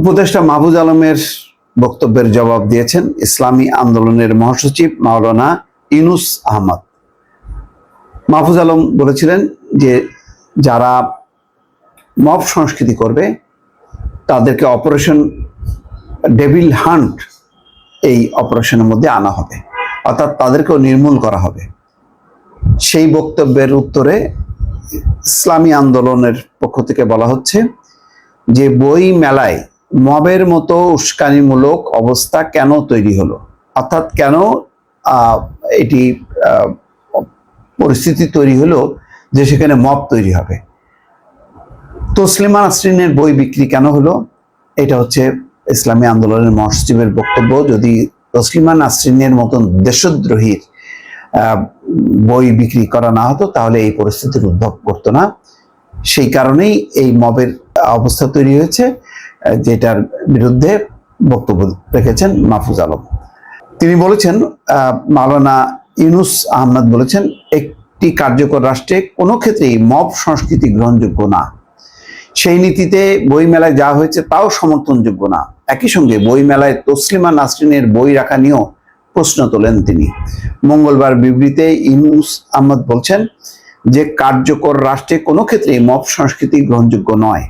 উপদেষ্টা মাহবুজ আলমের বক্তব্যের জবাব দিয়েছেন ইসলামী আন্দোলনের মহাসচিব মাওলানা ইউনুস আহমদ। মাহফুজ আলম বলেছিলেন যে যারা মব সংস্কৃতি করবে, তাদেরকে অপারেশন ডেভিল হান্ট এই অপারেশনের মধ্যে আনা হবে, অর্থাৎ তাদেরকেও নির্মূল করা হবে। সেই বক্তব্যের উত্তরে ইসলামী আন্দোলনের পক্ষ থেকে বলা হচ্ছে যে বই মেলায় মবের মতো উস্কানিমূলক অবস্থা কেন তৈরি হলো? অর্থাৎ কেন এটি পরিস্থিতি তৈরি হলো যে সেখানে মব তৈরি হবে? তসলিমা নাসরিনের বই বিক্রি কেন হলো? এটা হচ্ছে ইসলামী আন্দোলনের মহাসচিবের বক্তব্য। যদি তসলিমা নাসরিনের মতন দেশদ্রোহীর বই বিক্রি করা না হতো, তাহলে এই পরিস্থিতির উদ্ভব করতো না। সেই কারণেই এই মবের অবস্থা তৈরি হয়েছে। যেটার বিরুদ্ধে বক্তব্য রেখেছেন মাহফুজ আলম। তিনি বলেছেন মাওলানা ইউনুস আহমদ বলেছেন, একটি কার্যকর রাষ্ট্রে কোনো ক্ষেত্রেই মব সংস্কৃতি গ্রহণযোগ্য না। সেই নীতিতে বই মেলায় যা হয়েছে তাও সমর্থনযোগ্য না। একই সঙ্গে বই মেলায় তসলিমা নাসরিনের বই রাখা নিয়েও প্রশ্ন তোলেন তিনি। মঙ্গলবার বিবৃতিতে ইউনুস আহমদ বলছেন যে, কার্যকর রাষ্ট্রে কোনো ক্ষেত্রেই মব সংস্কৃতি গ্রহণযোগ্য নয়।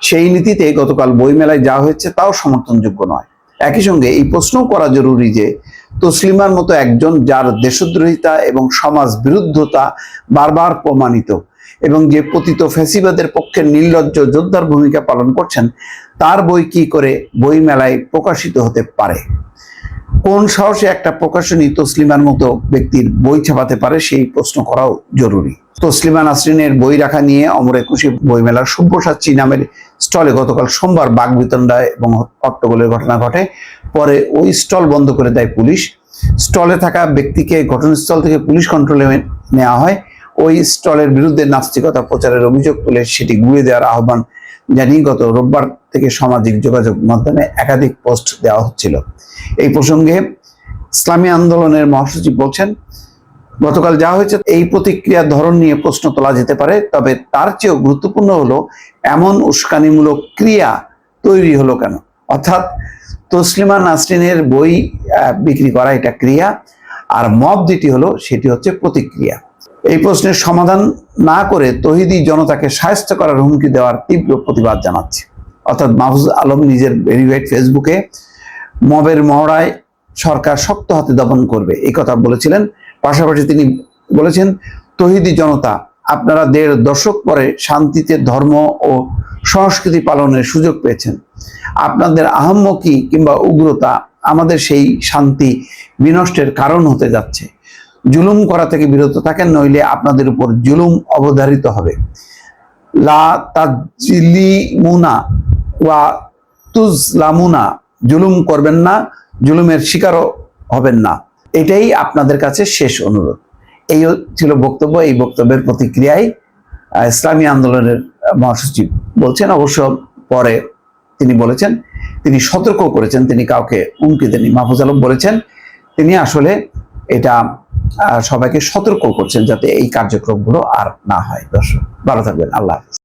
সেই নীতিতে গতকাল বইমেলায় যা হয়েছে তাও সমর্থনযোগ্য নয়। একই সঙ্গে এই প্রশ্নও করা জরুরি যে, তসলিমার মতো একজন যার দেশদ্রোহিতা এবং সমাজ বিরুদ্ধতা বারবার প্রমাণিত এবং যে পতিত ফ্যাসিবাদের পক্ষে নির্লজ্জ যোদ্ধার ভূমিকা পালন করছেন, তার বই কি করে বই মেলায় প্রকাশিত হতে পারে? কোন সাহসে একটা প্রকাশনী তসলিমার মতো ব্যক্তির বই ছাপাতে পারে সেই প্রশ্ন করাও জরুরি। তসলিমা নাসরিনের বই রাখা নিয়ে অমর একুশে বইমেলার সব্যসাচী নামের স্টলে গতকাল সোমবার বাগবিতণ্ডায় এবং হট্টগোলের ঘটনা ঘটে। পরে ওই স্টল বন্ধ করে দেয় পুলিশ। স্টলে থাকা ব্যক্তিকে ঘটনাস্থল থেকে পুলিশ কন্ট্রোলে নেওয়া হয়। ওই স্টলের বিরুদ্ধে নাস্তিকতা প্রচারের অভিযোগ তুলে সেটি ঘুরে দেওয়ার আহ্বান জানিয়ে গত রোববার থেকে সামাজিক যোগাযোগ মাধ্যমে একাধিক পোস্ট দেওয়া হচ্ছিল। এই প্রসঙ্গে ইসলামী আন্দোলনের মহাসচিব বলছেন গতকাল যা হয়েছে, এই প্রতিক্রিয়ার ধরন নিয়ে প্রশ্ন তোলা যেতে পারে, তবে তার চেয়েও গুরুত্বপূর্ণ হলো, এমন উস্কানিমূলক ক্রিয়া তৈরি হলো কেন? অর্থাৎ তসলিমা নাসরিনের বই বিক্রি করা এটা ক্রিয়া, আর মব যেটি হলো, সেটি হচ্ছে প্রতিক্রিয়া। এই প্রশ্নের সমাধান না করে তহিদি জনতাকে সাহায্য করার হুমকি দেওয়ার তীব্র প্রতিবাদ জানাচ্ছে। অর্থাৎ মাহফুজ আলম নিজের ভেরিফাইড ফেসবুকে মবের মহড়ায় সরকার শক্ত হাতে দমন করবে এই কথা বলেছিলেন পাশাপাশি তিনি বলেছেন, তহিদি জনতা, আপনারা দেড় দশক পরে শান্তিতে ধর্ম ও সংস্কৃতি পালনের সুযোগ পেয়েছেন। আপনাদের আহম্মকি কিংবা উগ্রতা আমাদের সেই শান্তি বিনষ্টের কারণ হতে যাচ্ছে। জুলুম করা থেকে বিরত থাকেন, নইলে আপনাদের উপর জুলুম অবধারিত হবে। লা তাজলিমুনা ওয়া তুজলামুনা, জুলুম করবেন না, জুলুমের শিকারও হবেন না। এটাই আপনাদের কাছে শেষ অনুরোধ। এই ছিল বক্তব্য, এই বক্তব্যের প্রতিক্রিয়ায় ইসলামী আন্দোলনের মহাসচিব বলছেন, অবশ্য পরে তিনি বলেছেন, তিনি সতর্ক করেছেন, তিনি কাউকে হুমকি দেননি। মাহফুজ আলম বলেছেন, তিনি আসলে এটা সবাইকে সতর্ক করছেন যাতে এই কার্যক্রমগুলো আর না হয়। দর্শক, ভালো থাকবেন। আল্লাহ হাফেজ।